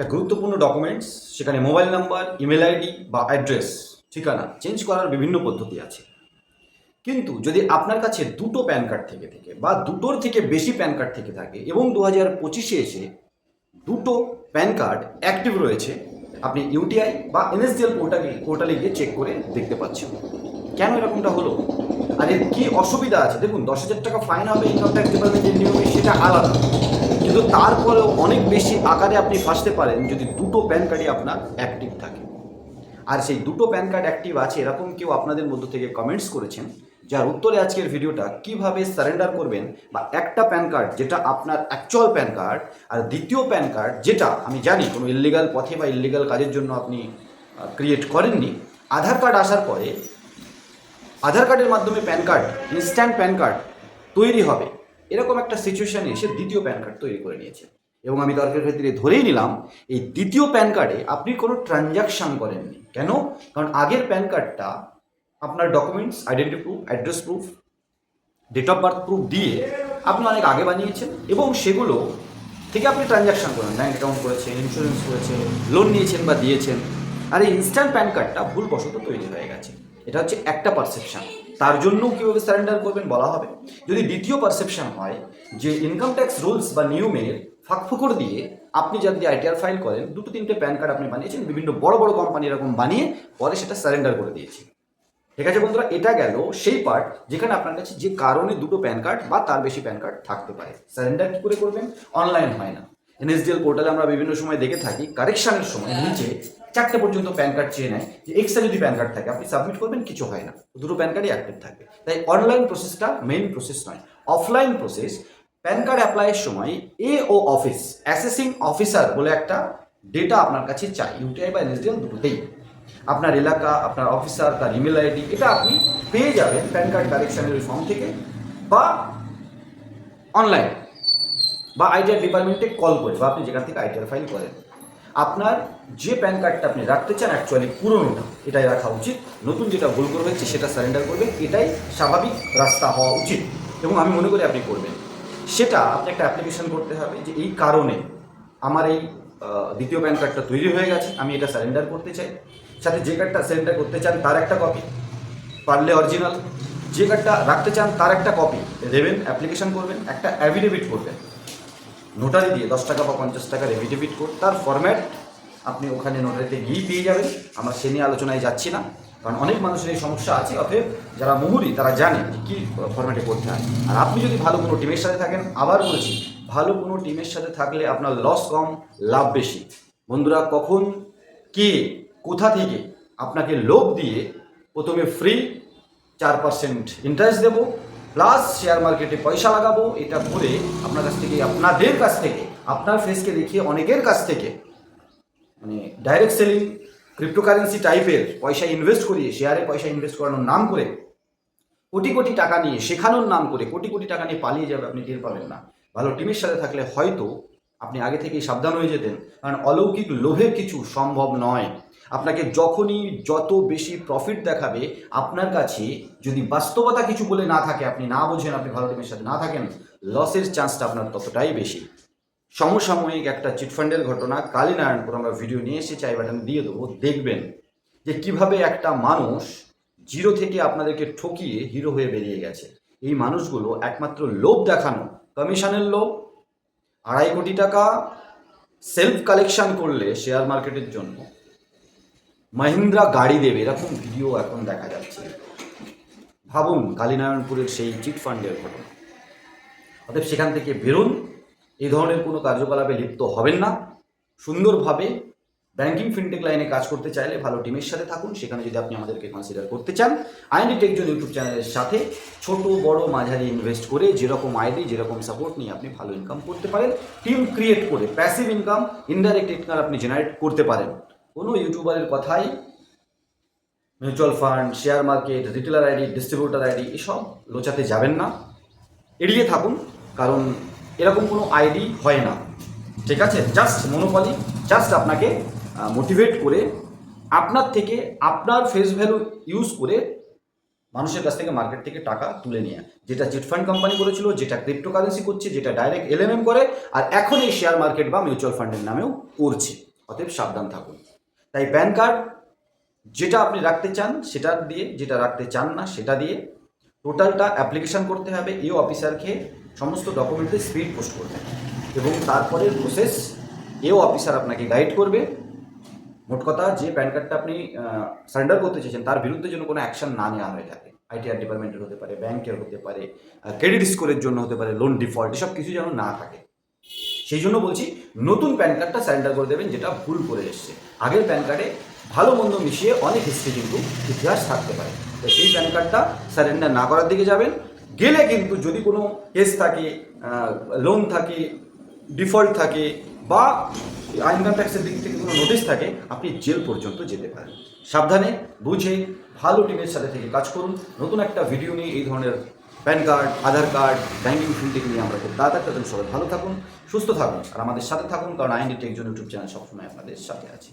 একটা গুরুত্বপূর্ণ ডকুমেন্টস সেখানে মোবাইল নাম্বার ইমেল আইডি বা অ্যাড্রেস ঠিকানা চেঞ্জ করার বিভিন্ন পদ্ধতি আছে। কিন্তু যদি আপনার কাছে দুটো প্যান কার্ড থেকে থেকে বা দুটোর থেকে বেশি প্যান কার্ড থেকে থাকে এবং দু হাজার পঁচিশে এসে দুটো প্যান কার্ড অ্যাক্টিভ রয়েছে, আপনি ইউটিআই বা এনএসডিএল পোর্টালে পোর্টালে গিয়ে চেক করে দেখতে পাচ্ছেন। কেন এরকমটা হলো? আর এর কী অসুবিধা আছে? দেখুন, দশ হাজার টাকা ফাইন হবে ইনকাম ট্যাক্স ডিপার্টমেন্টের নিয়মে সেটা আলাদা। কিন্তু তারপরেও অনেক বেশি আকারে আপনি ফাঁসতে পারেন যদি দুটো প্যান কার্ডই আপনার অ্যাক্টিভ থাকে। আর সেই দুটো প্যান কার্ড অ্যাক্টিভ আছে, এরকম কেউ আপনাদের মধ্য থেকে কমেন্টস করেছেন, যার উত্তরে আজকের ভিডিওটা কীভাবে সারেন্ডার করবেন বা একটা প্যান কার্ড যেটা আপনার অ্যাকচুয়াল প্যান কার্ড আর দ্বিতীয় প্যান কার্ড যেটা, আমি জানি, কোনো ইলিগাল পথে বা ইলিগাল কাজের জন্য আপনি ক্রিয়েট করেননি, আধার কার্ড আসার পরে আধার কার্ডের মাধ্যমে PAN card instant PAN card তৈরি হবে। এরকম একটা সিচুয়েশানে এসে দ্বিতীয় প্যান কার্ড তৈরি করে নিয়েছে। এবং আমি তর্কের ক্ষেত্রে ধরেই নিলাম, এই দ্বিতীয় প্যান কার্ডে আপনি কোনো ট্রানজাকশান করেননি। কেন? কারণ আগের প্যান কার্ডটা আপনার documents identity proof address proof date of birth proof দিয়ে আপনি অনেক আগে বানিয়েছেন এবং সেগুলো থেকে আপনি ট্রানজাকশান করেন। ব্যাঙ্ক অ্যাকাউন্ট করেছেন ইন্স্যুরেন্স করেছেন লোন নিয়েছেন বা দিয়েছেন। আর এই ইনস্ট্যান্ট প্যান কার্ডটা ভুলবশত তৈরি হয়ে গেছে। এটা হচ্ছে একটা পারসেপশন তার জন্য কীভাবে সারেন্ডার করবেন বলা হবে। যদি দ্বিতীয় পারসেপশন হয় যে ইনকাম ট্যাক্স রুলস বা নিয়মের ফাঁকফোকর দিয়ে আপনি যদি আইটিআর ফাইল করেন, দুটো তিনটে প্যান কার্ড আপনি বানিয়েছেন, বিভিন্ন বড় বড় কোম্পানি এরকম বানিয়ে পরে সেটা সারেন্ডার করে দিয়েছে। ঠিক আছে বন্ধুরা, এটা গেল সেই পার্ট যেখানে আপনার কাছে যে কারণে দুটো প্যান কার্ড বা তার বেশি প্যান কার্ড থাকতে পারে। সারেন্ডার কী করে করবেন? অনলাইন হয় না। এনএসডিএল পোর্টালে আমরা বিভিন্ন সময় দেখে থাকি কারেকশনের সময় নিচে চারটে পর্যন্ত প্যান কার্ড চেয়ে নেয়, যে এক্সট্রা যদি প্যান কার্ড থাকে, আপনি সাবমিট করবেন, কিছু হয় না। দুটো প্যান কার্ডই অ্যাক্টিভ থাকবে। তাই অনলাইন প্রসেসটা মেইন প্রসেস নয়। অফলাইন প্রসেস প্যান কার্ড অ্যাপ্লাইয়ের সময় A O office assessing officer বলে একটা ডেটা আপনার কাছে চাই। ইউটিআই বা এনএসডিএল দুটোতেই। আপনার এলাকা, আপনার অফিসার তার ইমেল আইডি এটা আপনি পেয়ে যাবেন প্যান কার্ড কারেকশনের ওই ফর্ম থেকে, বা অনলাইন বা আইটিআর ডিপার্টমেন্টে কল করে, বা আপনি যেখান থেকে আইটিআর ফাইল করেন। আপনার যে প্যান কার্ডটা আপনি রাখতে চান অ্যাকচুয়ালি পুরনোটা এটাই রাখা উচিত। নতুন যেটা ভুল করে সেটা সারেন্ডার করবেন। এটাই স্বাভাবিক রাস্তা হওয়া উচিত। এবং আমি মনে করি আপনি করবেন। সেটা আপনি একটা অ্যাপ্লিকেশন করতে হবে যে এই কারণে আমার এই দ্বিতীয় প্যান কার্ডটা তৈরি হয়ে গেছে, আমি এটা সারেন্ডার করতে চাই। সাথে যে কার্ডটা সারেন্ডার করতে চান, তার একটা কপি পারলে অরিজিনাল যে কার্ডটা রাখতে চান, তার একটা কপি দেবেন অ্যাপ্লিকেশন করবেন, একটা অ্যাভিডেভিট করবেন। নোটারি দিয়ে দশ টাকা বা পঞ্চাশ টাকার এভিডেভিট কোড তার ফরম্যাট আপনি ওখানে নোটারিতে গিয়ে পেয়ে যাবেন। আমরা সে নিয়ে আলোচনায় যাচ্ছি না। কারণ অনেক মানুষের এই সমস্যা আছে, অতএব যারা মুহুরি, তারা জানে যে কী ফরম্যাটে করতে হয়। আর আপনি যদি ভালো কোনো টিমের সাথে থাকেন, আবার বলছি, ভালো কোনো টিমের সাথে থাকলে আপনার লস কম, লাভ বেশি। বন্ধুরা, কখন, কে, কোথা থেকে আপনাকে লোভ দিয়ে প্রথমে ফ্রি চার পার্সেন্ট ইন্টারেস্ট দেবো প্লাস শেয়ার মার্কেটে পয়সা লাগাবো, এটা করে আপনার কাছ থেকে, আপনাদের কাছ থেকে, আপনার ফেসকে দেখিয়ে অনেকের কাছ থেকে মানে ডাইরেক্ট সেলিং ক্রিপ্টোকারেন্সি টাইপের পয়সা ইনভেস্ট করিয়ে শেয়ারে পয়সা ইনভেস্ট করানোর নাম করে কোটি কোটি টাকা নিয়ে শেখানোর নাম করে কোটি কোটি টাকা নিয়ে পালিয়ে যাবে আপনি টের পাবেন না। ভালো টিমের সাথে থাকলে হয়তো আপনি আগে থেকেই সাবধান হয়ে যেতেন, কারণ অলৌকিক লোভের কিছু সম্ভব নয়। আপনাকে যখনই যত বেশি প্রফিট দেখাবে, আপনার কাছে যদি বাস্তবতা কিছু বলে না থাকে, আপনি না বোঝেন, আপনি ভালো টিমের সাথে না থাকেন লসের চান্সটা আপনার ততটাই বেশি। সমসাময়িক একটা চিটফান্ডের ঘটনা, কালীনারায়ণপুর আমরা ভিডিও নিয়ে এসে চাই বাটন দিয়ে দেবো, দেখবেন যে কীভাবে একটা মানুষ জিরো থেকে আপনাদেরকে ঠকিয়ে হিরো হয়ে বেরিয়ে গেছে। এই মানুষগুলো একমাত্র লোভ দেখানো কমিশনের লোভ, আড়াই কোটি টাকা সেলফ কালেকশন করলে শেয়ার মার্কেটের জন্য, মাহিন্দ্রা গাড়ি দেবে, এরকম ভিডিও এখন দেখা যাচ্ছে। ভাবুন, কালীনারায়ণপুরের সেই চিট ফান্ডের ঘটনা। অতএব সেখান থেকে বেরোন এই ধরনের কোনো কার্যকলাপে লিপ্ত হবেন না। সুন্দরভাবে ব্যাংকিং ফিনটেক লাইনে কাজ করতে চাইলে ভালো টিমের সাথে থাকুন। সেখানে যদি আপনি আমাদেরকে কনসিডার করতে চান আইনি টেকজন ইউটিউব চ্যানেলের সাথে ছোট, বড়, মাঝারি ইনভেস্ট করে যেরকম আইডি যেরকম সাপোর্ট নিয়ে আপনি ভালো ইনকাম করতে পারেন। টিম ক্রিয়েট করে প্যাসিভ ইনকাম ইনডাইরেক্ট ইনকাম আপনি জেনারেট করতে পারেন। কোনো ইউটিউবারের কথাই mutual fund share market retailer ID distributor ID এসব লোচাতে যাবেন না। এড়িয়ে থাকুন, কারণ এরকম কোনো আইডি হয় না। ঠিক আছে? জাস্ট মনোপলি জাস্ট আপনাকে মোটিভেট করে আপনার থেকে আপনার ফেস ভ্যালু ইউজ করে মানুষের কাছ থেকে মার্কেট থেকে টাকা তুলে নিয়ে যেটা চিটফান্ড কোম্পানি করেছিল, যেটা ক্রিপ্টোকারেন্সি করছে, যেটা ডাইরেক্ট এলএমএম করে, আর এখন এই শেয়ার মার্কেট বা মিউচুয়াল ফান্ডের নামেও করছে। অতএব সাবধান থাকুন। তাই প্যান কার্ড যেটা আপনি রাখতে চান, সেটা দিয়ে, যেটা রাখতে চান না, সেটা দিয়ে টোটালটা অ্যাপ্লিকেশন করতে হবে। ইও অফিসারকে সমস্ত ডকুমেন্টে স্পিড পোস্ট করতে হবে এবং তারপরে প্রসেস এও অফিসার আপনাকে গাইড করবে। মোট কথা যে প্যান কার্ডটা আপনি সারেন্ডার করতে চেয়েছেন, তার বিরুদ্ধে যেন কোনো অ্যাকশন না নেওয়া হয়ে থাকে। আইটিআর ডিপার্টমেন্টের হতে পারে ব্যাংকের হতে পারে ক্রেডিট স্কোরের জন্য হতে পারে লোন ডিফল্ট এসব কিছু যেন না থাকে। সেই জন্য বলছি, নতুন প্যান কার্ডটা সারেন্ডার করে দেবেন, যেটা ভুল করে এসছে। আগের প্যান কার্ডে ভালো মন্দ মিশিয়ে অনেক হিস্ট্রি কিন্তু ইতিহাস থাকতে পারে। তো সেই প্যান কার্ডটা সারেন্ডার না করার দিকে যাবেন গেলে কিন্তু যদি কোনো কেস থাকে লোন থাকে ডিফল্ট থাকে, বা ইনকাম ট্যাক্সের দিক থেকে কোনো নোটিশ থাকে, আপনি জেল পর্যন্ত যেতে পারেন। সাবধানে বুঝে ভালো টিমের সাথে থেকে কাজ করুন। নতুন একটা ভিডিও নিয়ে এই ধরনের pan card Aadhaar card banking ফিল্ডে নিয়ে আমরা খুব তাড়াতাড়ি সবাই ভালো থাকুন, সুস্থ থাকুন, আর আমাদের সাথে থাকুন, কারণ আইনডি টেক জন্য ইউটিউব চ্যানেল সবসময় আপনাদের সাথে আছে।